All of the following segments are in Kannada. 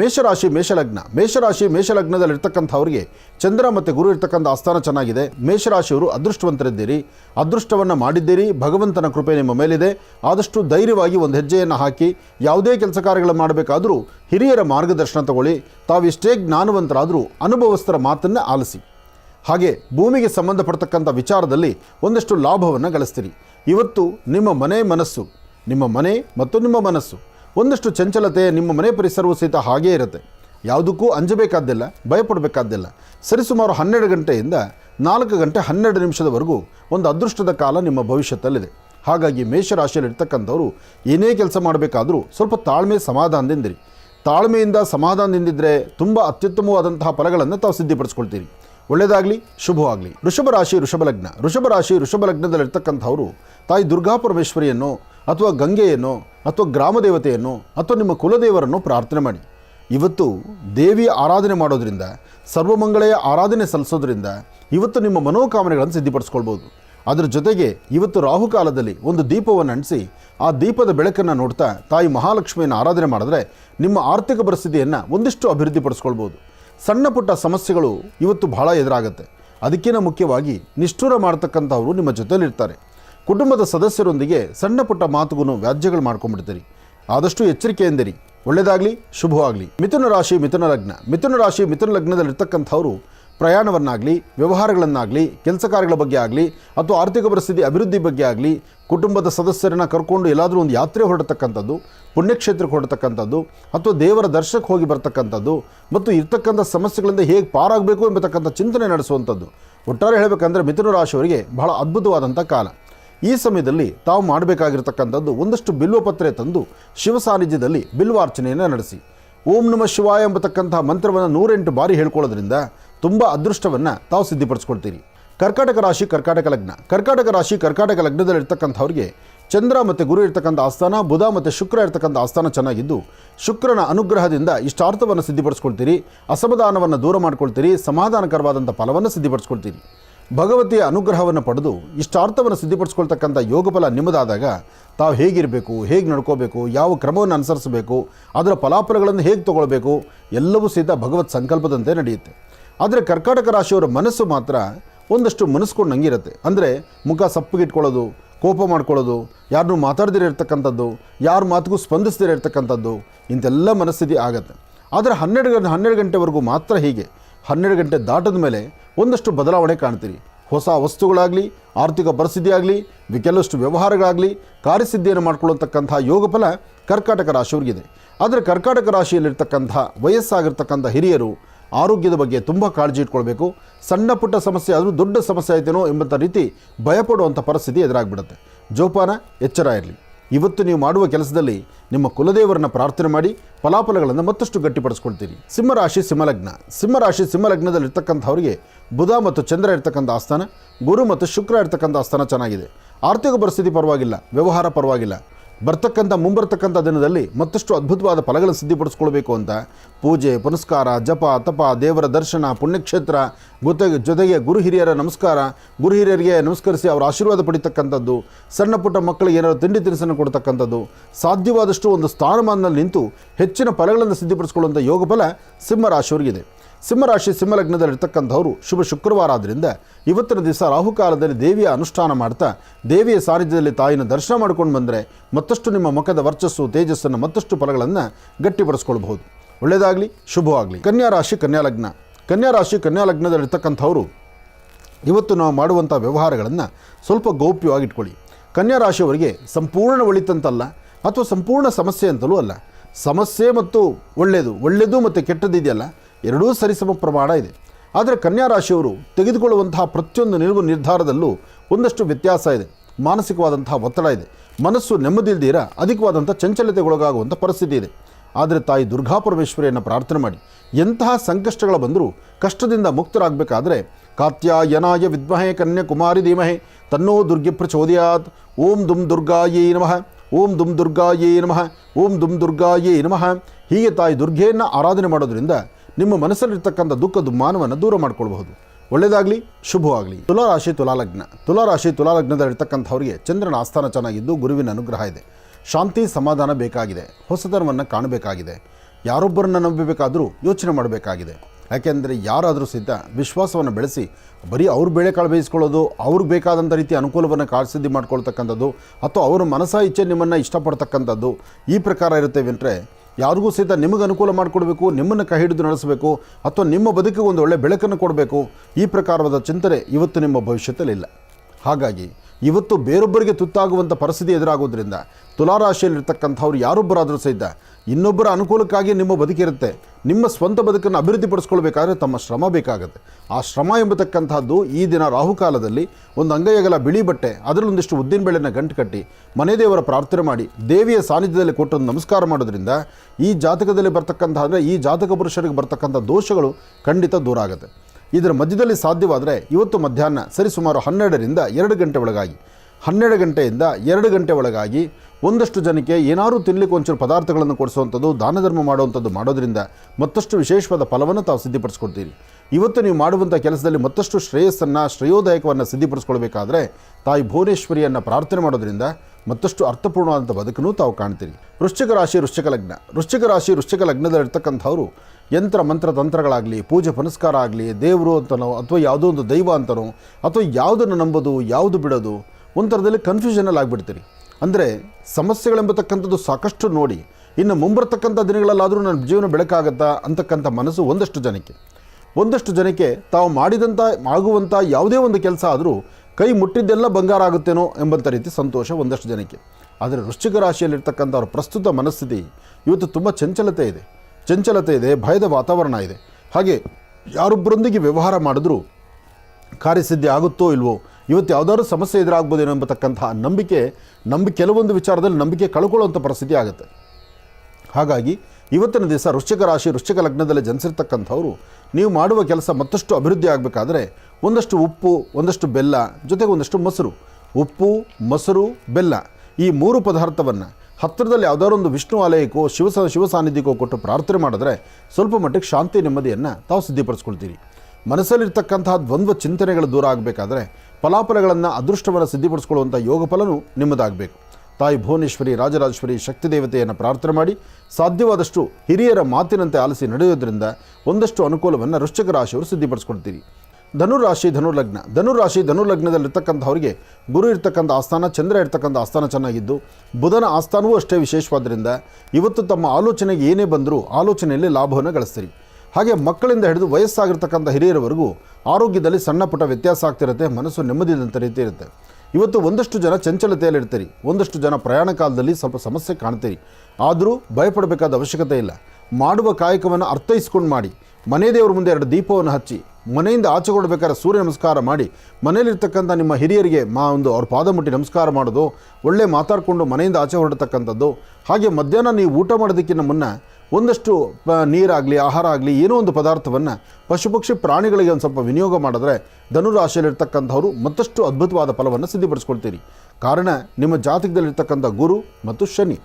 ಮೇಷರಾಶಿ, ಮೇಷಲಗ್ನ. ಮೇಷರಾಶಿ ಮೇಷಲಗ್ನದಲ್ಲಿರ್ತಕ್ಕಂಥವ್ರಿಗೆ ಚಂದ್ರ ಮತ್ತು ಗುರು ಇರ್ತಕ್ಕಂಥ ಆಸ್ಥಾನ ಚೆನ್ನಾಗಿದೆ. ಮೇಷರಾಶಿಯವರು ಅದೃಷ್ಟವಂತರಿದ್ದೀರಿ. ಅದೃಷ್ಟವನ್ನು ಮಾಡಿದ್ದೀರಿ. ಭಗವಂತನ ಕೃಪೆ ನಿಮ್ಮ ಮೇಲಿದೆ. ಆದಷ್ಟು ಧೈರ್ಯವಾಗಿ ಒಂದು ಹೆಜ್ಜೆಯನ್ನು ಹಾಕಿ, ಯಾವುದೇ ಕೆಲಸ ಕಾರ್ಯಗಳನ್ನು ಮಾಡಬೇಕಾದರೂ ಹಿರಿಯರ ಮಾರ್ಗದರ್ಶನ ತಗೊಳ್ಳಿ. ತಾವಿಷ್ಟೇ ಜ್ಞಾನವಂತರಾದರೂ ಅನುಭವಸ್ಥರ ಮಾತನ್ನು ಆಲಿಸಿ. ಹಾಗೆ ಭೂಮಿಗೆ ಸಂಬಂಧಪಡ್ತಕ್ಕಂಥ ವಿಚಾರದಲ್ಲಿ ಒಂದಷ್ಟು ಲಾಭವನ್ನು ಗಳಿಸ್ತೀರಿ. ಇವತ್ತು ನಿಮ್ಮ ಮನೆ ಮನಸ್ಸು, ನಿಮ್ಮ ಮನೆ ಮತ್ತು ನಿಮ್ಮ ಮನಸ್ಸು. ಒಂದಷ್ಟು ಚಂಚಲತೆ ನಿಮ್ಮ ಮನೆ ಪರಿಸರವು ಸಹಿತ ಹಾಗೇ ಇರುತ್ತೆ. ಯಾವುದಕ್ಕೂ ಅಂಜಬೇಕಾದ್ದಿಲ್ಲ, ಭಯಪಡಬೇಕಾದ್ದಿಲ್ಲ. ಸರಿಸುಮಾರು ಹನ್ನೆರಡು ಗಂಟೆಯಿಂದ ನಾಲ್ಕು ಗಂಟೆ ಹನ್ನೆರಡು ನಿಮಿಷದವರೆಗೂ ಒಂದು ಅದೃಷ್ಟದ ಕಾಲ ನಿಮ್ಮ ಭವಿಷ್ಯದಲ್ಲಿದೆ ಹಾಗಾಗಿ ಮೇಷರಾಶಿಯಲ್ಲಿರ್ತಕ್ಕಂಥವ್ರು ಏನೇ ಕೆಲಸ ಮಾಡಬೇಕಾದರೂ ಸ್ವಲ್ಪ ತಾಳ್ಮೆ ಸಮಾಧಾನದಿಂದಿರಿ. ತಾಳ್ಮೆಯಿಂದ ಸಮಾಧಾನದಿಂದಿದ್ದರೆ ತುಂಬ ಅತ್ಯುತ್ತಮವಾದಂತಹ ಫಲಗಳನ್ನು ತಾವು ಸಿದ್ಧಿಪಡಿಸ್ಕೊಳ್ತೀರಿ. ಒಳ್ಳೆಯದಾಗಲಿ, ಶುಭವಾಗಲಿ. ವೃಷಭ ರಾಶಿ ವೃಷಭ ಲಗ್ನ ವೃಷಭ ರಾಶಿ ವೃಷಭ ಲಗ್ನದಲ್ಲಿರ್ತಕ್ಕಂಥವರು ತಾಯಿ ದುರ್ಗಾ ಪರಮೇಶ್ವರಿಯನ್ನು ಅಥವಾ ಗಂಗೆಯನ್ನು, ಅಥವಾ ಗ್ರಾಮ ದೇವತೆಯನ್ನು ಅಥವಾ ನಿಮ್ಮ ಕುಲದೇವರನ್ನು ಪ್ರಾರ್ಥನೆ ಮಾಡಿ. ಇವತ್ತು ದೇವಿಯ ಆರಾಧನೆ ಮಾಡೋದ್ರಿಂದ, ಸರ್ವಮಂಗಳೆಯ ಆರಾಧನೆ ಸಲ್ಲಿಸೋದ್ರಿಂದ ಇವತ್ತು ನಿಮ್ಮ ಮನೋಕಾಮನೆಗಳನ್ನು ಸಿದ್ಧಿಪಡಿಸ್ಕೊಳ್ಬೋದು. ಅದರ ಜೊತೆಗೆ ಇವತ್ತು ರಾಹುಕಾಲದಲ್ಲಿ ಒಂದು ದೀಪವನ್ನು ಅಂಟಿಸಿ, ಆ ದೀಪದ ಬೆಳಕನ್ನು ನೋಡ್ತಾ ತಾಯಿ ಮಹಾಲಕ್ಷ್ಮಿಯನ್ನು ಆರಾಧನೆ ಮಾಡಿದ್ರೆ ನಿಮ್ಮ ಆರ್ಥಿಕ ಪರಿಸ್ಥಿತಿಯನ್ನು ಒಂದಿಷ್ಟು ಅಭಿವೃದ್ಧಿಪಡಿಸ್ಕೊಳ್ಬೋದು. ಸಣ್ಣ ಪುಟ್ಟ ಸಮಸ್ಯೆಗಳು ಇವತ್ತು ಬಹಳ ಎದುರಾಗುತ್ತೆ. ಅದಕ್ಕಿಂತ ಮುಖ್ಯವಾಗಿ ನಿಷ್ಠುರ ಮಾಡ್ತಕ್ಕಂಥವರು ನಿಮ್ಮ ಜೊತೆಲಿರ್ತಾರೆ. ಕುಟುಂಬದ ಸದಸ್ಯರೊಂದಿಗೆ ಸಣ್ಣ ಪುಟ್ಟ ಮಾತುಗೂ ವ್ಯಾಜ್ಯಗಳು ಮಾಡ್ಕೊಂಡ್ಬಿಡ್ತೀರಿ. ಆದಷ್ಟು ಎಚ್ಚರಿಕೆಯಿಂದಿರಿ ಒಳ್ಳೆಯದಾಗಲಿ ಶುಭವಾಗಲಿ. ಮಿಥುನ ರಾಶಿ, ಮಿಥುನ ಲಗ್ನ. ಮಿಥುನ ರಾಶಿ, ಮಿಥುನ ಲಗ್ನದಲ್ಲಿರ್ತಕ್ಕಂಥವರು ಪ್ರಯಾಣವನ್ನಾಗಲಿ, ವ್ಯವಹಾರಗಳನ್ನಾಗಲಿ, ಕೆಲಸ ಕಾರ್ಯಗಳ ಬಗ್ಗೆ ಆಗಲಿ, ಅಥವಾ ಆರ್ಥಿಕ ಪರಿಸ್ಥಿತಿ ಅಭಿವೃದ್ಧಿ ಬಗ್ಗೆ ಆಗಲಿ, ಕುಟುಂಬದ ಸದಸ್ಯರನ್ನ ಕರ್ಕೊಂಡು ಎಲ್ಲಾದರೂ ಒಂದು ಯಾತ್ರೆ ಹೊರಡತಕ್ಕಂಥದ್ದು, ಪುಣ್ಯಕ್ಷೇತ್ರಕ್ಕೆ ಹೊರಡತಕ್ಕಂಥದ್ದು, ಅಥವಾ ದೇವರ ದರ್ಶನಕ್ಕೆ ಹೋಗಿ ಬರ್ತಕ್ಕಂಥದ್ದು, ಮತ್ತು ಇರ್ತಕ್ಕಂಥ ಸಮಸ್ಯೆಗಳಿಂದ ಹೇಗೆ ಪಾರಾಗಬೇಕು ಎಂಬತಕ್ಕಂಥ ಚಿಂತನೆ ನಡೆಸುವಂಥದ್ದು. ಒಟ್ಟಾರೆ ಹೇಳಬೇಕಂದ್ರೆ ಮಿಥುನ ರಾಶಿಯವರಿಗೆ ಬಹಳ ಅದ್ಭುತವಾದಂಥ ಕಾಲ. ಈ ಸಮಯದಲ್ಲಿ ತಾವು ಮಾಡಬೇಕಾಗಿರ್ತಕ್ಕಂಥದ್ದು ಒಂದಷ್ಟು ಬಿಲ್ವಪತ್ರೆ ತಂದು ಶಿವ ಸಾನ್ನಿಧ್ಯದಲ್ಲಿ ಬಿಲ್ವಾರ್ಚನೆಯನ್ನು ನಡೆಸಿ. ಓಂ ನಮ ಶಿವಾಯ ಎಂಬತಕ್ಕಂಥ ಮಂತ್ರವನ್ನು ನೂರೆಂಟು ಬಾರಿ ಹೇಳ್ಕೊಳ್ಳೋದ್ರಿಂದ ತುಂಬ ಅದೃಷ್ಟವನ್ನು ತಾವು ಸಿದ್ಧಿಪಡಿಸ್ಕೊಳ್ತೀರಿ. ಕರ್ಕಾಟಕ ರಾಶಿ, ಕರ್ಕಾಟಕ ಲಗ್ನ. ಕರ್ಕಾಟಕ ರಾಶಿ, ಕರ್ಕಾಟಕ ಲಗ್ನದಲ್ಲಿರ್ತಕ್ಕಂಥವ್ರಿಗೆ ಚಂದ್ರ ಮತ್ತು ಗುರು ಇರ್ತಕ್ಕಂಥ ಆಸ್ಥಾನ, ಬುಧ ಮತ್ತು ಶುಕ್ರ ಇರ್ತಕ್ಕಂಥ ಆಸ್ಥಾನ ಚೆನ್ನಾಗಿದ್ದು, ಶುಕ್ರನ ಅನುಗ್ರಹದಿಂದ ಇಷ್ಟಾರ್ಥವನ್ನು ಸಿದ್ಧಿಪಡಿಸ್ಕೊಳ್ತೀರಿ, ಅಸಮಾಧಾನವನ್ನು ದೂರ ಮಾಡ್ಕೊಳ್ತೀರಿ, ಸಮಾಧಾನಕರವಾದಂಥ ಫಲವನ್ನು ಸಿದ್ಧಿಪಡಿಸ್ಕೊಳ್ತೀರಿ. ಭಗವತಿಯ ಅನುಗ್ರಹವನ್ನು ಪಡೆದು ಇಷ್ಟಾರ್ಥವನ್ನು ಸಿದ್ಧಿಪಡಿಸ್ಕೊಳ್ತಕ್ಕಂಥ ಯೋಗಫಲ ನಿಮ್ಮದಾದಾಗ ತಾವು ಹೇಗಿರಬೇಕು, ಹೇಗೆ ನಡ್ಕೋಬೇಕು, ಯಾವ ಕ್ರಮವನ್ನು ಅನುಸರಿಸಬೇಕು, ಅದರ ಫಲಾಫಲಗಳನ್ನು ಹೇಗೆ ತಗೊಳ್ಬೇಕು, ಎಲ್ಲವೂ ಸಹಿತ ಭಗವತ್ ಸಂಕಲ್ಪದಂತೆ ನಡೆಯುತ್ತೆ. ಆದರೆ ಕರ್ಕಾಟಕ ರಾಶಿಯವರ ಮನಸ್ಸು ಮಾತ್ರ ಒಂದಷ್ಟು ಮನಸ್ಕೊಂಡಂಗಿರುತ್ತೆ ಅಂದರೆ ಮುಖ ಸಪ್ಪಗಿಟ್ಕೊಳ್ಳೋದು, ಕೋಪ ಮಾಡ್ಕೊಳ್ಳೋದು, ಯಾರನ್ನೂ ಮಾತಾಡದಿರ ಇರ್ತಕ್ಕಂಥದ್ದು, ಯಾರ ಮಾತಿಗೂ ಸ್ಪಂದಿಸದಿರ ಇರ್ತಕ್ಕಂಥದ್ದು, ಇಂಥೆಲ್ಲ ಮನಸ್ಥಿತಿ ಆಗುತ್ತೆ. ಆದರೆ ಹನ್ನೆರಡು ಗಂಟೆ, ಹನ್ನೆರಡು ಗಂಟೆವರೆಗೂ ಮಾತ್ರ ಹೀಗೆ. ಹನ್ನೆರಡು ಗಂಟೆ ದಾಟದ ಮೇಲೆ ಒಂದಷ್ಟು ಬದಲಾವಣೆ ಕಾಣ್ತೀರಿ. ಹೊಸ ವಸ್ತುಗಳಾಗಲಿ, ಆರ್ಥಿಕ ಪರಿಸ್ಥಿತಿ ಆಗಲಿ ಕೆಲವಷ್ಟು ವ್ಯವಹಾರಗಳಾಗಲಿ, ಕಾರ್ಯಸಿದ್ಧಿಯನ್ನು ಮಾಡಿಕೊಳ್ಳತಕ್ಕಂಥ ಯೋಗ ಫಲ ಕರ್ಕಾಟಕ ರಾಶಿಯವರಿಗಿದೆ. ಆದರೆ ಕರ್ಕಾಟಕ ರಾಶಿಯಲ್ಲಿರ್ತಕ್ಕಂಥ ವಯಸ್ಸಾಗಿರ್ತಕ್ಕಂಥ ಹಿರಿಯರು ಆರೋಗ್ಯದ ಬಗ್ಗೆ ತುಂಬ ಕಾಳಜಿ ಇಟ್ಕೊಳ್ಬೇಕು. ಸಣ್ಣ ಪುಟ್ಟ ಸಮಸ್ಯೆ ಆದರೂ ದೊಡ್ಡ ಸಮಸ್ಯೆ ಆಯ್ತೇನೋ ಎಂಬಂಥ ರೀತಿ ಭಯಪಡುವಂಥ ಪರಿಸ್ಥಿತಿ ಎದುರಾಗ್ಬಿಡುತ್ತೆ. ಜೋಪಾನ ಎಚ್ಚರ ಇರಲಿ. ಇವತ್ತು ನೀವು ಮಾಡುವ ಕೆಲಸದಲ್ಲಿ ನಿಮ್ಮ ಕುಲದೇವರನ್ನ ಪ್ರಾರ್ಥನೆ ಮಾಡಿ ಫಲಾಫಲಗಳನ್ನು ಮತ್ತಷ್ಟು ಗಟ್ಟಿಪಡಿಸ್ಕೊಳ್ತೀರಿ. ಸಿಂಹರಾಶಿ ಸಿಂಹಲಗ್ನ. ಸಿಂಹರಾಶಿ ಸಿಂಹಲಗ್ನದಲ್ಲಿರ್ತಕ್ಕಂಥವ್ರಿಗೆ ಬುಧ ಮತ್ತು ಚಂದ್ರ ಇರ್ತಕ್ಕಂಥ ಆಸ್ಥಾನ, ಗುರು ಮತ್ತು ಶುಕ್ರ ಇರ್ತಕ್ಕಂಥ ಆಸ್ಥಾನ ಚೆನ್ನಾಗಿದೆ. ಆರ್ಥಿಕ ಪರಿಸ್ಥಿತಿ ಪರವಾಗಿಲ್ಲ, ವ್ಯವಹಾರ ಪರವಾಗಿಲ್ಲ. ಬರ್ತಕ್ಕಂಥ, ಮುಂಬರ್ತಕ್ಕಂಥ ದಿನದಲ್ಲಿ ಮತ್ತಷ್ಟು ಅದ್ಭುತವಾದ ಫಲಗಳನ್ನು ಸಿದ್ಧಿಪಡಿಸ್ಕೊಳ್ಬೇಕು ಅಂತ ಪೂಜೆ, ಪುನಸ್ಕಾರ, ಜಪ, ತಪ, ದೇವರ ದರ್ಶನ, ಪುಣ್ಯಕ್ಷೇತ್ರ ಜೊತೆಗೆ ಜೊತೆಗೆ ಗುರು ಹಿರಿಯರ ನಮಸ್ಕಾರ. ಗುರು ಹಿರಿಯರಿಗೆ ನಮಸ್ಕರಿಸಿ ಅವರ ಆಶೀರ್ವಾದ ಪಡಿತಕ್ಕಂಥದ್ದು, ಸಣ್ಣ ಪುಟ್ಟ ಮಕ್ಕಳಿಗೆ ಏನಾದರೂ ತಿಂಡಿ ತಿನಿಸನ್ನು ಕೊಡ್ತಕ್ಕಂಥದ್ದು, ಸಾಧ್ಯವಾದಷ್ಟು ಒಂದು ಸ್ಥಾನಮಾನದಲ್ಲಿ ನಿಂತು ಹೆಚ್ಚಿನ ಫಲಗಳನ್ನು ಸಿದ್ಧಿಪಡಿಸ್ಕೊಳ್ಳುವಂಥ ಯೋಗ ಫಲ ಸಿಂಹರಾಶಿಯವರಿಗಿದೆ ಸಿಂಹರಾಶಿ ಸಿಂಹಲಗ್ನದಲ್ಲಿರ್ತಕ್ಕಂಥವರು ಶುಭ ಶುಕ್ರವಾರ ಆದ್ದರಿಂದ ಇವತ್ತಿನ ದಿವಸ ರಾಹುಕಾಲದಲ್ಲಿ ದೇವಿಯ ಅನುಷ್ಠಾನ ಮಾಡ್ತಾ ದೇವಿಯ ಸಾನ್ನಿಧ್ಯದಲ್ಲಿ ತಾಯಿನ ದರ್ಶನ ಮಾಡ್ಕೊಂಡು ಬಂದರೆ ಮತ್ತಷ್ಟು ನಿಮ್ಮ ಮುಖದ ವರ್ಚಸ್ಸು, ತೇಜಸ್ಸನ್ನು ಮತ್ತಷ್ಟು ಫಲಗಳನ್ನು ಗಟ್ಟಿಪಡಿಸ್ಕೊಳ್ಬಹುದು. ಒಳ್ಳೆಯದಾಗಲಿ, ಶುಭವಾಗಲಿ. ಕನ್ಯಾ ರಾಶಿ, ಕನ್ಯಾ ಲಗ್ನ. ಕನ್ಯಾ ರಾಶಿ, ಕನ್ಯಾ ಲಗ್ನದಲ್ಲಿರ್ತಕ್ಕಂಥವರು ಇವತ್ತು ನಾವು ಮಾಡುವಂಥ ವ್ಯವಹಾರಗಳನ್ನು ಸ್ವಲ್ಪ ಗೌಪ್ಯವಾಗಿಟ್ಕೊಳ್ಳಿ ಕನ್ಯಾ ರಾಶಿಯವರಿಗೆ ಸಂಪೂರ್ಣ ಒಳಿತಂತಲ್ಲ ಅಥವಾ ಸಂಪೂರ್ಣ ಸಮಸ್ಯೆ ಅಂತಲೂ ಅಲ್ಲ. ಸಮಸ್ಯೆ ಮತ್ತು ಒಳ್ಳೆಯದು ಒಳ್ಳೆಯದು ಮತ್ತು ಕೆಟ್ಟದ್ದಿದೆಯಲ್ಲ ಎರಡೂ ಸರಿಸಮ ಪ್ರಮಾಣ ಇದೆ. ಆದರೆ ಕನ್ಯಾ ರಾಶಿಯವರು ತೆಗೆದುಕೊಳ್ಳುವಂತಹ ಪ್ರತಿಯೊಂದು ನಿಲುವು ನಿರ್ಧಾರದಲ್ಲೂ ಒಂದಷ್ಟು ವ್ಯತ್ಯಾಸ ಇದೆ. ಮಾನಸಿಕವಾದಂತಹ ಒತ್ತಡ ಇದೆ. ಮನಸ್ಸು ನೆಮ್ಮದಿಲ್ದಿರ ಅಧಿಕವಾದಂಥ ಚಂಚಲತೆಗೊಳಗಾಗುವಂಥ ಪರಿಸ್ಥಿತಿ ಇದೆ. ಆದರೆ ತಾಯಿ ದುರ್ಗಾ ಪರಮೇಶ್ವರಿಯನ್ನು ಪ್ರಾರ್ಥನೆ ಮಾಡಿ. ಎಂತಹ ಸಂಕಷ್ಟಗಳು ಬಂದರೂ ಕಷ್ಟದಿಂದ ಮುಕ್ತರಾಗಬೇಕಾದ್ರೆ ಕಾತ್ಯಾಯನಾಯ ವಿದ್ಮಹೆ ಕನ್ಯಾಕುಮಾರಿ ಧೀಮಹೆ ತನ್ನೋ ದುರ್ಗೆ ಪ್ರಚೋದಯಾತ್. ಓಂ ದುಂ ದುರ್ಗಾಯೇ ನಮಃ. ಓಂ ದುಂ ದುರ್ಗಾಯೇ ನಮಃ. ಓಂ ದುಂ ದುರ್ಗಾಯೇ ನಮಃ. ಹೀಗೆ ತಾಯಿ ದುರ್ಗೆಯನ್ನು ಆರಾಧನೆ ಮಾಡೋದ್ರಿಂದ ನಿಮ್ಮ ಮನಸ್ಸಲ್ಲಿರ್ತಕ್ಕಂಥ ದುಃಖ ದುಮ್ಮಾನವನ್ನು ದೂರ ಮಾಡಿಕೊಳ್ಬಹುದು. ಒಳ್ಳೆಯದಾಗಲಿ ಶುಭವಾಗಲಿ. ತುಲಾರಾಶಿ, ತುಲಾಲಗ್ನ. ತುಲಾರಾಶಿ, ತುಲಾಲಗ್ನದಲ್ಲಿರ್ತಕ್ಕಂಥವರಿಗೆ ಚಂದ್ರನ ಆಸ್ಥಾನ ಚೆನ್ನಾಗಿದ್ದು ಗುರುವಿನ ಅನುಗ್ರಹ ಇದೆ. ಶಾಂತಿ, ಸಮಾಧಾನ ಬೇಕಾಗಿದೆ. ಹೊಸತನವನ್ನು ಕಾಣಬೇಕಾಗಿದೆ. ಯಾರೊಬ್ಬರನ್ನು ನಂಬಬೇಕಾದರೂ ಯೋಚನೆ ಮಾಡಬೇಕಾಗಿದೆ. ಯಾಕೆಂದರೆ ಯಾರಾದರೂ ಸಹಿತ ವಿಶ್ವಾಸವನ್ನು ಬೆಳೆಸಿ, ಬರೀ ಅವ್ರ ಬೇಳೆಕಾಳು ಬೇಯಿಸ್ಕೊಳ್ಳೋದು, ಅವ್ರಿಗೆ ಬೇಕಾದಂಥ ರೀತಿ ಅನುಕೂಲವನ್ನು ಕಾರ್ಸಿದ್ಧಿ ಮಾಡ್ಕೊಳ್ತಕ್ಕಂಥದ್ದು, ಅಥವಾ ಅವರ ಮನಸ್ಸ ಇಚ್ಛೆ ನಿಮ್ಮನ್ನು ಇಷ್ಟಪಡ್ತಕ್ಕಂಥದ್ದು ಈ ಪ್ರಕಾರ ಇರುತ್ತೆ. ವಿಂಟ್ರೆ ಯಾರಿಗೂ ಸಹಿತ ನಿಮಗೆ ಅನುಕೂಲ ಮಾಡಿಕೊಡ್ಬೇಕು, ನಿಮ್ಮನ್ನು ಕೈ ಹಿಡಿದು ನಡೆಸಬೇಕು, ಅಥವಾ ನಿಮ್ಮ ಬದುಕಿಗೆ ಒಂದು ಒಳ್ಳೆಯ ಬೆಳಕನ್ನು ಕೊಡಬೇಕು, ಈ ಪ್ರಕಾರವಾದ ಚಿಂತನೆ ಇವತ್ತು ನಿಮ್ಮ ಭವಿಷ್ಯದಲ್ಲಿಲ್ಲ ಹಾಗಾಗಿ ಇವತ್ತು ಬೇರೊಬ್ಬರಿಗೆ ತುತ್ತಾಗುವಂಥ ಪರಿಸ್ಥಿತಿ ಎದುರಾಗೋದ್ರಿಂದ ತುಲಾರಾಶಿಯಲ್ಲಿರ್ತಕ್ಕಂಥವ್ರು ಯಾರೊಬ್ಬರಾದರೂ ಸಹಿತ ಇನ್ನೊಬ್ಬರ ಅನುಕೂಲಕ್ಕಾಗಿ ನಿಮ್ಮ ಬದುಕಿರುತ್ತೆ ನಿಮ್ಮ ಸ್ವಂತ ಬದುಕನ್ನು ಅಭಿವೃದ್ಧಿಪಡಿಸ್ಕೊಳ್ಬೇಕಾದ್ರೆ ತಮ್ಮ ಶ್ರಮ ಬೇಕಾಗುತ್ತೆ. ಆ ಶ್ರಮ ಎಂಬತಕ್ಕಂಥದ್ದು ಈ ದಿನ ರಾಹುಕಾಲದಲ್ಲಿ ಒಂದು ಅಂಗೈಯಗಲ ಬಿಳಿ ಬಟ್ಟೆ ಅದರಲ್ಲೊಂದಿಷ್ಟು ಉದ್ದಿನ ಬೆಳೆನ ಗಂಟು ಕಟ್ಟಿ ಮನೆ ದೇವರ ಪ್ರಾರ್ಥನೆ ಮಾಡಿ ದೇವಿಯ ಸಾನ್ನಿಧ್ಯದಲ್ಲಿ ಕೊಟ್ಟೊಂದು ನಮಸ್ಕಾರ ಮಾಡೋದ್ರಿಂದ ಈ ಜಾತಕದಲ್ಲಿ ಬರ್ತಕ್ಕಂಥ, ಅಂದರೆ ಈ ಜಾತಕ ಪುರುಷರಿಗೆ ಬರ್ತಕ್ಕಂಥ ದೋಷಗಳು ಖಂಡಿತ ದೂರ ಆಗುತ್ತೆ. ಇದರ ಮಧ್ಯದಲ್ಲಿ ಸಾಧ್ಯವಾದರೆ ಇವತ್ತು ಮಧ್ಯಾಹ್ನ ಸರಿಸುಮಾರು ಹನ್ನೆರಡರಿಂದ ಎರಡು ಗಂಟೆ ಒಳಗಾಗಿ, ಹನ್ನೆರಡು ಗಂಟೆಯಿಂದ ಎರಡು ಗಂಟೆ ಒಳಗಾಗಿ ಒಂದಷ್ಟು ಜನಕ್ಕೆ ಏನಾದರೂ ತಿನ್ನಲಿಕ್ಕೆ ಒಂಚೂರು ಪದಾರ್ಥಗಳನ್ನು ಕೊಡಿಸುವಂಥದ್ದು ದಾನ ಧರ್ಮ ಮಾಡುವಂಥದ್ದು ಮಾಡೋದರಿಂದ ಮತ್ತಷ್ಟು ವಿಶೇಷವಾದ ಫಲವನ್ನು ತಾವು ಸಿದ್ಧಪಡಿಸ್ಕೊಡ್ತೀರಿ. ಇವತ್ತು ನೀವು ಮಾಡುವಂಥ ಕೆಲಸದಲ್ಲಿ ಮತ್ತಷ್ಟು ಶ್ರೇಯಸ್ಸನ್ನು, ಶ್ರೇಯೋದಾಯಕವನ್ನು ಸಿದ್ಧಿಪಡಿಸ್ಕೊಳ್ಬೇಕಾದ್ರೆ ತಾಯಿ ಭುವನೇಶ್ವರಿಯನ್ನು ಪ್ರಾರ್ಥನೆ ಮಾಡೋದರಿಂದ ಮತ್ತಷ್ಟು ಅರ್ಥಪೂರ್ಣವಾದಂಥ ಬದುಕನ್ನು ತಾವು ಕಾಣ್ತೀರಿ. ವೃಶ್ಚಿಕ ರಾಶಿ, ವೃಶ್ಚಿಕ ಲಗ್ನ. ವೃಶ್ಚಿಕ ರಾಶಿ, ವೃಶ್ಚಿಕ ಲಗ್ನದಲ್ಲಿರ್ತಕ್ಕಂಥವ್ರು ಯಂತ್ರ ಮಂತ್ರ ತಂತ್ರಗಳಾಗಲಿ ಪೂಜೆ ಪುನಸ್ಕಾರ ಆಗಲಿ, ದೇವರು ಅಂತನೋ ಅಥವಾ ಯಾವುದೋ ಒಂದು ದೈವ ಅಂತನೋ ಅಥವಾ ಯಾವುದನ್ನು ನಂಬೋದು, ಯಾವುದು ಬಿಡೋದು, ಒಂಥರದಲ್ಲಿ ಕನ್ಫ್ಯೂಷನಲ್ಲಿ ಆಗಿಬಿಡ್ತೀರಿ. ಅಂದರೆ ಸಮಸ್ಯೆಗಳೆಂಬತಕ್ಕಂಥದ್ದು ಸಾಕಷ್ಟು ನೋಡಿ, ಇನ್ನು ಮುಂಬರ್ತಕ್ಕಂಥ ದಿನಗಳಲ್ಲಾದರೂ ನನ್ನ ಜೀವನ ಬೆಳಕಾಗತ್ತಾ ಅಂತಕ್ಕಂಥ ಮನಸ್ಸು ಒಂದಷ್ಟು ಜನಕ್ಕೆ. ಒಂದಷ್ಟು ಜನಕ್ಕೆ ತಾವು ಮಾಡಿದಂಥ ಆಗುವಂಥ ಯಾವುದೇ ಒಂದು ಕೆಲಸ ಆದರೂ ಕೈ ಮುಟ್ಟಿದ್ದೆಲ್ಲ ಬಂಗಾರ ಆಗುತ್ತೇನೋ ಎಂಬಂಥ ರೀತಿ ಸಂತೋಷ ಒಂದಷ್ಟು ಜನಕ್ಕೆ. ಆದರೆ ವೃಶ್ಚಿಕ ರಾಶಿಯಲ್ಲಿರ್ತಕ್ಕಂಥವ್ರ ಪ್ರಸ್ತುತ ಮನಸ್ಥಿತಿ ಇವತ್ತು ತುಂಬ ಚಂಚಲತೆ ಇದೆ. ಚಂಚಲತೆ ಇದೆ, ಭಯದ ವಾತಾವರಣ ಇದೆ. ಹಾಗೆ ಯಾರೊಬ್ಬರೊಂದಿಗೆ ವ್ಯವಹಾರ ಮಾಡಿದ್ರೂ ಕಾರ್ಯಸಿದ್ಧಿ ಆಗುತ್ತೋ ಇಲ್ವೋ, ಇವತ್ತು ಯಾವುದಾದ್ರೂ ಸಮಸ್ಯೆ ಎದುರಾಗ್ಬೋದೇನೋ ಎಂಬತಕ್ಕಂತಹ ನಂಬಿಕೆ, ನಂಬಿ ಕೆಲವೊಂದು ವಿಚಾರದಲ್ಲಿ ನಂಬಿಕೆ ಕಳ್ಕೊಳ್ಳುವಂಥ ಪರಿಸ್ಥಿತಿ ಆಗುತ್ತೆ. ಹಾಗಾಗಿ ಇವತ್ತಿನ ದಿವಸ ವೃಶ್ಚಿಕ ರಾಶಿ, ವೃಶ್ಚಿಕ ಲಗ್ನದಲ್ಲಿ ಜನಿಸಿರ್ತಕ್ಕಂಥವ್ರು, ನೀವು ಮಾಡುವ ಕೆಲಸ ಮತ್ತಷ್ಟು ಅಭಿವೃದ್ಧಿ ಆಗಬೇಕಾದ್ರೆ ಒಂದಷ್ಟು ಉಪ್ಪು, ಒಂದಷ್ಟು ಬೆಲ್ಲ, ಜೊತೆಗೆ ಒಂದಷ್ಟು ಮೊಸರು. ಉಪ್ಪು, ಮೊಸರು, ಬೆಲ್ಲ ಈ ಮೂರು ಪದಾರ್ಥವನ್ನು ಹತ್ತಿರದಲ್ಲಿ ಯಾವುದಾದ್ರು ಒಂದು ವಿಷ್ಣು ಆಲಯಕ್ಕೋ ಶಿವ ಶಿವ ಸಾನ್ನಿಧ್ಯಕ್ಕೋ ಕೊಟ್ಟು ಪ್ರಾರ್ಥನೆ ಮಾಡಿದ್ರೆ ಸ್ವಲ್ಪ ಮಟ್ಟಿಗೆ ಶಾಂತಿ ನೆಮ್ಮದಿಯನ್ನು ತಾವು ಸಿದ್ಧಿಪಡಿಸ್ಕೊಳ್ತೀರಿ. ಮನಸ್ಸಲ್ಲಿರ್ತಕ್ಕಂತಹ ದ್ವಂದ್ವ ಚಿಂತನೆಗಳು ದೂರ ಆಗಬೇಕಾದ್ರೆ ಫಲಾಫಲಗಳನ್ನು, ಅದೃಷ್ಟವನ್ನು ಸಿದ್ಧಿಪಡಿಸ್ಕೊಳ್ಳುವಂಥ ಯೋಗ ಫಲನೂ ನಿಮ್ಮದಾಗಬೇಕು. ತಾಯಿ ಭುವನೇಶ್ವರಿ, ರಾಜರಾಜೇಶ್ವರಿ ಶಕ್ತಿ ದೇವತೆಯನ್ನು ಪ್ರಾರ್ಥನೆ ಮಾಡಿ ಸಾಧ್ಯವಾದಷ್ಟು ಹಿರಿಯರ ಮಾತಿನಂತೆ ಆಲಿಸಿ ನಡೆಯೋದ್ರಿಂದ ಒಂದಷ್ಟು ಅನುಕೂಲವನ್ನು ವೃಶ್ಚಿಕ ರಾಶಿಯವರು ಸಿದ್ಧಿಪಡಿಸ್ಕೊಳ್ತೀರಿ. ಧನುರಾಶಿ ಧನುರ್ಲಗ್ನ. ಧನುರಾಶಿ ಧನುರ್ಲಗ್ನದಲ್ಲಿರ್ತಕ್ಕಂಥವ್ರಿಗೆ ಗುರು ಇರ್ತಕ್ಕಂಥ ಆಸ್ಥಾನ, ಚಂದ್ರ ಇರ್ತಕ್ಕಂಥ ಆಸ್ಥಾನ ಚೆನ್ನಾಗಿದ್ದು, ಬುಧನ ಆಸ್ಥಾನವೂ ಅಷ್ಟೇ ವಿಶೇಷವಾದ್ದರಿಂದ ಇವತ್ತು ತಮ್ಮ ಆಲೋಚನೆಗೆ ಏನೇ ಬಂದರೂ ಆಲೋಚನೆಯಲ್ಲಿ ಲಾಭವನ್ನು ಗಳಿಸ್ತೀರಿ. ಹಾಗೆ ಮಕ್ಕಳಿಂದ ಹಿಡಿದು ವಯಸ್ಸಾಗಿರ್ತಕ್ಕಂಥ ಹಿರಿಯರವರೆಗೂ ಆರೋಗ್ಯದಲ್ಲಿ ಸಣ್ಣ ಪುಟ್ಟ ವ್ಯತ್ಯಾಸ ಆಗ್ತಿರುತ್ತೆ, ಮನಸ್ಸು ನೆಮ್ಮದಿದಂಥ ರೀತಿ ಇರುತ್ತೆ. ಇವತ್ತು ಒಂದಷ್ಟು ಜನ ಚಂಚಲತೆಯಲ್ಲಿರ್ತೀರಿ ಒಂದಷ್ಟು ಜನ ಪ್ರಯಾಣ ಕಾಲದಲ್ಲಿ ಸ್ವಲ್ಪ ಸಮಸ್ಯೆ ಕಾಣ್ತೀರಿ. ಆದರೂ ಭಯಪಡಬೇಕಾದ ಅವಶ್ಯಕತೆ ಇಲ್ಲ. ಮಾಡುವ ಕಾಯಕವನ್ನು ಅರ್ಥೈಸ್ಕೊಂಡು ಮಾಡಿ ಮನೆ ದೇವರ ಮುಂದೆ ಎರಡು ದೀಪವನ್ನು ಹಚ್ಚಿ ಮನೆಯಿಂದ ಆಚೆ ಕೊಡಬೇಕಾದ್ರೆ ಸೂರ್ಯ ನಮಸ್ಕಾರ ಮಾಡಿ, ಮನೆಯಲ್ಲಿರ್ತಕ್ಕಂಥ ನಿಮ್ಮ ಹಿರಿಯರಿಗೆ ಮಾ ಒಂದು ಅವ್ರ ಪಾದ ಮುಟ್ಟಿ ನಮಸ್ಕಾರ ಮಾಡೋದು, ಒಳ್ಳೆ ಮಾತಾಡಿಕೊಂಡು ಮನೆಯಿಂದ ಆಚೆ ಹೊರಡತಕ್ಕಂಥದ್ದು. ಹಾಗೆ ಮಧ್ಯಾಹ್ನ ನೀವು ಊಟ ಮಾಡೋದಕ್ಕಿಂತ ಮುನ್ನ ಒಂದಷ್ಟು ನೀರಾಗಲಿ, ಆಹಾರ ಆಗಲಿ, ಏನೋ ಒಂದು ಪದಾರ್ಥವನ್ನು ಪಶು ಪಕ್ಷಿ ಪ್ರಾಣಿಗಳಿಗೆ ಒಂದು ಸ್ವಲ್ಪ ವಿನಿಯೋಗ ಮಾಡಿದ್ರೆ ಧನುರಾಶಿಯಲ್ಲಿರ್ತಕ್ಕಂಥವ್ರು ಮತ್ತಷ್ಟು ಅದ್ಭುತವಾದ ಫಲವನ್ನು ಸಿದ್ಧಿಪಡಿಸ್ಕೊಳ್ತೀರಿ. ಕಾರಣ ನಿಮ್ಮ ಜಾತಕದಲ್ಲಿರ್ತಕ್ಕಂಥ ಗುರು ಮತ್ತು ಶನಿ.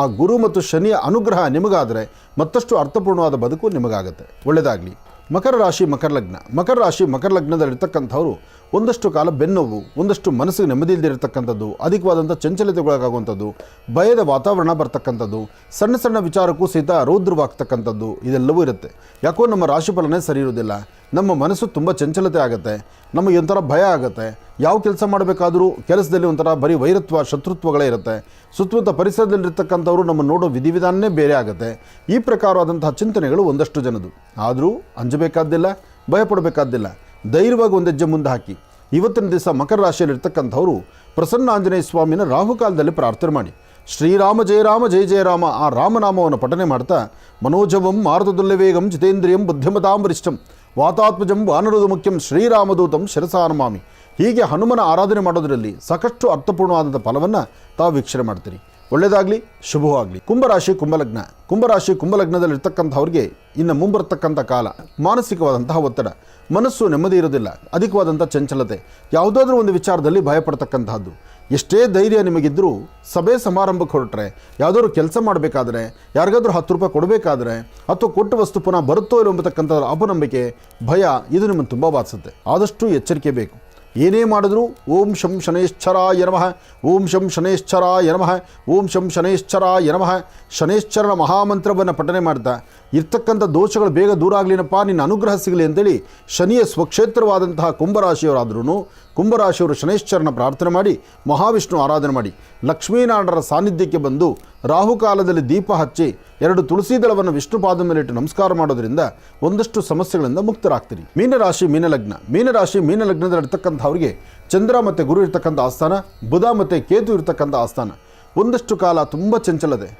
ಆ ಗುರು ಮತ್ತು ಶನಿಯ ಅನುಗ್ರಹ ನಿಮಗಾದರೆ ಮತ್ತಷ್ಟು ಅರ್ಥಪೂರ್ಣವಾದ ಬದುಕು ನಿಮಗಾಗುತ್ತೆ. ಒಳ್ಳೆಯದಾಗಲಿ ಮಕರ ರಾಶಿ ಮಕರ ಲಗ್ನ. ಮಕರ ರಾಶಿ ಮಕರ ಲಗ್ನದಲ್ಲಿರ್ತಕ್ಕಂಥವ್ರು ಒಂದಷ್ಟು ಕಾಲ ಬೆನ್ನೋವು, ಒಂದಷ್ಟು ಮನಸ್ಸಿಗೆ ನೆಮ್ಮದಿ ಇಲ್ಲದಿರತಕ್ಕಂಥದ್ದು ಅಧಿಕವಾದಂಥ ಚಂಚಲತೆಗೊಳಗಾಗುವಂಥದ್ದು, ಭಯದ ವಾತಾವರಣ ಬರ್ತಕ್ಕಂಥದ್ದು, ಸಣ್ಣ ಸಣ್ಣ ವಿಚಾರಕ್ಕೂ ಸಹಿತ ರೌದ್ರವಾಗ್ತಕ್ಕಂಥದ್ದು ಇದೆಲ್ಲವೂ ಇರುತ್ತೆ. ಯಾಕೋ ನಮ್ಮ ರಾಶಿಫಲನೇ ಸರಿ ಇರೋದಿಲ್ಲ ನಮ್ಮ ಮನಸ್ಸು ತುಂಬ ಚಂಚಲತೆ ಆಗುತ್ತೆ. ನಮಗೆ ಒಂಥರ ಭಯ ಆಗುತ್ತೆ. ಯಾವ ಕೆಲಸ ಮಾಡಬೇಕಾದರೂ ಕೆಲಸದಲ್ಲಿ ಒಂಥರ ಬರೀ ವೈರತ್ವ, ಶತ್ರುತ್ವಗಳೇ ಇರುತ್ತೆ. ಸುತ್ತಮುತ್ತ ಪರಿಸರದಲ್ಲಿರ್ತಕ್ಕಂಥವ್ರು ನಮ್ಮ ನೋಡೋ ವಿಧಿವಿಧಾನನೇ ಬೇರೆ ಆಗುತ್ತೆ. ಈ ಪ್ರಕಾರವಾದಂತಹ ಚಿಂತನೆಗಳು ಒಂದಷ್ಟು ಜನದು ಆದರೂ ಅಂಜಬೇಕಾದ್ದಿಲ್ಲ, ಭಯಪಡಬೇಕಾದ್ದಿಲ್ಲ. ಧೈರ್ಯವಾಗಿ ಒಂದು ಹೆಜ್ಜೆ ಮುಂದೆ ಹಾಕಿ. ಇವತ್ತಿನ ದಿವಸ ಮಕರ ರಾಶಿಯಲ್ಲಿರ್ತಕ್ಕಂಥವ್ರು ಪ್ರಸನ್ನ ಆಂಜನೇಯ ಸ್ವಾಮಿನ ರಾಹುಕಾಲದಲ್ಲಿ ಪ್ರಾರ್ಥನೆ ಮಾಡಿ. ಶ್ರೀರಾಮ ಜಯರಾಮ ಜಯ ಜಯ ರಾಮ ಆ ರಾಮನಾಮವನ್ನು ಪಠನೆ ಮಾಡ್ತಾ, ಮನೋಜವಂ ಮಾರುತದುಲ್ಲವೇಗಂ ಜಿತೇಂದ್ರಿಯಂ ಬುದ್ಧಿಮತಾಂ ವರಿಷ್ಠಂ ವಾತಾತ್ಮಜಂ ವಾನರದು ಮುಖ್ಯಂ ಶ್ರೀರಾಮದೂತಂ ಶಿರಸಾನಮಾಮಿ ಹೀಗೆ ಹನುಮನ ಆರಾಧನೆ ಮಾಡೋದರಲ್ಲಿ ಸಾಕಷ್ಟು ಅರ್ಥಪೂರ್ಣವಾದಂಥ ಫಲವನ್ನು ತಾವು ವೀಕ್ಷಣೆ ಮಾಡ್ತೀರಿ. ಒಳ್ಳೆಯದಾಗಲಿ ಶುಭವಾಗಲಿ. ಕುಂಭರಾಶಿ, ಕುಂಭಲಗ್ನ. ಕುಂಭರಾಶಿ, ಕುಂಭಲಗ್ನದಲ್ಲಿರ್ತಕ್ಕಂಥವ್ರಿಗೆ ಇನ್ನು ಮುಂಬರ್ತಕ್ಕಂಥ ಕಾಲ ಮಾನಸಿಕವಾದಂತಹ ಒತ್ತಡ. ಮನಸ್ಸು ನೆಮ್ಮದಿ ಇರೋದಿಲ್ಲ, ಅಧಿಕವಾದಂಥ ಚಂಚಲತೆ. ಯಾವುದಾದ್ರೂ ಒಂದು ವಿಚಾರದಲ್ಲಿ ಭಯಪಡ್ತಕ್ಕಂತಹದ್ದು ಎಷ್ಟೇ ಧೈರ್ಯ ನಿಮಗಿದ್ದರೂ ಸಭೆ ಸಮಾರಂಭಕ್ಕೆ ಹೊರಟ್ರೆ ಯಾವುದಾದ್ರು ಕೆಲಸ ಮಾಡಬೇಕಾದ್ರೆ, ಯಾರಿಗಾದ್ರೂ ಹತ್ತು ರೂಪಾಯಿ ಕೊಡಬೇಕಾದ್ರೆ, ಅಥವಾ ಕೊಟ್ಟ ವಸ್ತು ಪುನಃ ಬರುತ್ತೋ ಇಲ್ಲೋ ಎಂಬತಕ್ಕಂಥ ಅಪನಂಬಿಕೆ, ಭಯ ಇದು ನಿಮ್ಮನ್ನು ತುಂಬ ಬಾಧಿಸುತ್ತೆ. ಆದಷ್ಟು ಎಚ್ಚರಿಕೆ ಬೇಕು. ಏನೇ ಮಾಡಿದ್ರು ಓಂ ಶಂ ಶನೇಶ್ಚರ ನಮಃ. ಓಂ ಶಂ ಶನೇಶ್ಚರ ನಮಃ. ಓಂ ಶಂ ಶನೇಶ್ಚರ ನಮಃ. ಶನೇಶ್ಚರನ ಮಹಾಮಂತ್ರವನ್ನು ಪಠನೆ ಮಾಡ್ತಾ ಇರ್ತಕ್ಕಂಥ ದೋಷಗಳು ಬೇಗ ದೂರ ಆಗಲಿನಪ್ಪ, ನಿನ್ನ ಅನುಗ್ರಹ ಸಿಗಲಿ ಅಂತೇಳಿ ಶನಿಯ ಸ್ವಕ್ಷೇತ್ರವಾದಂತಹ ಕುಂಭರಾಶಿಯವರಾದ್ರೂ ಕುಂಭರಾಶಿಯವರು ಶನೇಶ್ವರನ ಪ್ರಾರ್ಥನೆ ಮಾಡಿ, ಮಹಾವಿಷ್ಣು ಆರಾಧನೆ ಮಾಡಿ, ಲಕ್ಷ್ಮೀನಾರಾಯಣರ ಸಾನ್ನಿಧ್ಯಕ್ಕೆ ಬಂದು ರಾಹುಕಾಲದಲ್ಲಿ ದೀಪ ಹಚ್ಚಿ ಎರಡು ತುಳಸಿ ದಳವನ್ನು ವಿಷ್ಣು ಪಾದ ಮೇಲಿಟ್ಟು ನಮಸ್ಕಾರ ಮಾಡೋದ್ರಿಂದ ಒಂದಷ್ಟು ಸಮಸ್ಯೆಗಳಿಂದ ಮುಕ್ತರಾಗ್ತೀರಿ. ಮೀನರಾಶಿ, ಮೀನಲಗ್ನ. ಮೀನರಾಶಿ ಮೀನಲಗ್ನದಲ್ಲಿರ್ತಕ್ಕಂಥವ್ರಿಗೆ ಚಂದ್ರ ಮತ್ತು ಗುರು ಇರ್ತಕ್ಕಂಥ ಆಸ್ಥಾನ, ಬುಧ ಮತ್ತು ಕೇತು ಇರ್ತಕ್ಕಂಥ ಆಸ್ಥಾನ. ಒಂದಷ್ಟು ಕಾಲ ತುಂಬ ಚಂಚಲತೆ.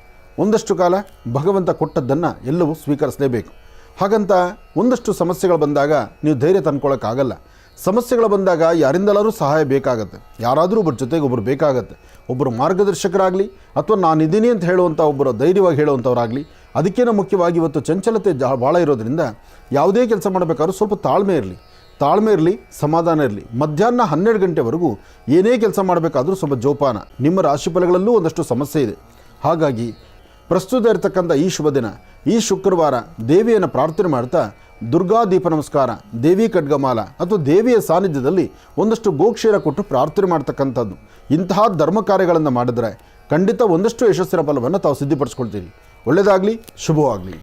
ಒಂದಷ್ಟು ಕಾಲ ಭಗವಂತ ಕೊಟ್ಟದ್ದನ್ನು ಎಲ್ಲವೂ ಸ್ವೀಕರಿಸಲೇಬೇಕು. ಹಾಗಂತ ಒಂದಷ್ಟು ಸಮಸ್ಯೆಗಳು ಬಂದಾಗ ನೀವು ಧೈರ್ಯ ತಂದ್ಕೊಳ್ಳೋಕ್ಕಾಗಲ್ಲ ಸಮಸ್ಯೆಗಳು ಬಂದಾಗ ಯಾರಿಂದಲಾದರೂ ಸಹಾಯ ಬೇಕಾಗತ್ತೆ. ಯಾರಾದರೂ ಒಬ್ಬರ ಜೊತೆಗೆ ಒಬ್ಬರು ಬೇಕಾಗತ್ತೆ. ಒಬ್ಬರು ಮಾರ್ಗದರ್ಶಕರಾಗಲಿ ಅಥವಾ ನಾನಿದ್ದೀನಿ ಅಂತ ಹೇಳುವಂಥ ಒಬ್ಬರು ಧೈರ್ಯವಾಗಿ ಹೇಳುವಂಥವರಾಗಲಿ ಅದಕ್ಕೇನೋ ಮುಖ್ಯವಾಗಿ ಇವತ್ತು ಚಂಚಲತೆ ಜಾ, ಭಾಳ ಇರೋದ್ರಿಂದ ಯಾವುದೇ ಕೆಲಸ ಮಾಡಬೇಕಾದ್ರೂ ಸ್ವಲ್ಪ ತಾಳ್ಮೆ ಇರಲಿ. ತಾಳ್ಮೆ ಇರಲಿ, ಸಮಾಧಾನ ಇರಲಿ. ಮಧ್ಯಾಹ್ನ ಹನ್ನೆರಡು ಗಂಟೆವರೆಗೂ ಏನೇ ಕೆಲಸ ಮಾಡಬೇಕಾದ್ರೂ ಸ್ವಲ್ಪ ಜೋಪಾನ. ನಿಮ್ಮ ರಾಶಿಫಲಗಳಲ್ಲೂ ಒಂದಷ್ಟು ಸಮಸ್ಯೆ ಇದೆ. ಹಾಗಾಗಿ ಪ್ರಸ್ತುತ ಇರತಕ್ಕಂಥ ಈ ಶುಭ ದಿನ, ಈ ಶುಕ್ರವಾರ ದೇವಿಯನ್ನು ಪ್ರಾರ್ಥನೆ ಮಾಡ್ತಾ ದುರ್ಗಾ ದೀಪ ನಮಸ್ಕಾರ, ದೇವಿ ಖಡ್ಗಮಾಲ ಅಥವಾ ದೇವಿಯ ಸಾನ್ನಿಧ್ಯದಲ್ಲಿ ಒಂದಷ್ಟು ಗೋಕ್ಷೀರ ಕೊಟ್ಟು ಪ್ರಾರ್ಥನೆ ಮಾಡ್ತಕ್ಕಂಥದ್ದು. ಇಂತಹ ಧರ್ಮ ಕಾರ್ಯಗಳನ್ನು ಮಾಡಿದರೆ ಖಂಡಿತ ಒಂದಷ್ಟು ಯಶಸ್ಸಿನ ಫಲವನ್ನು ತಾವು ಸಿದ್ಧಿಪಡಿಸ್ಕೊಳ್ತೀರಿ. ಒಳ್ಳೆಯದಾಗಲಿ, ಶುಭವಾಗಲಿ.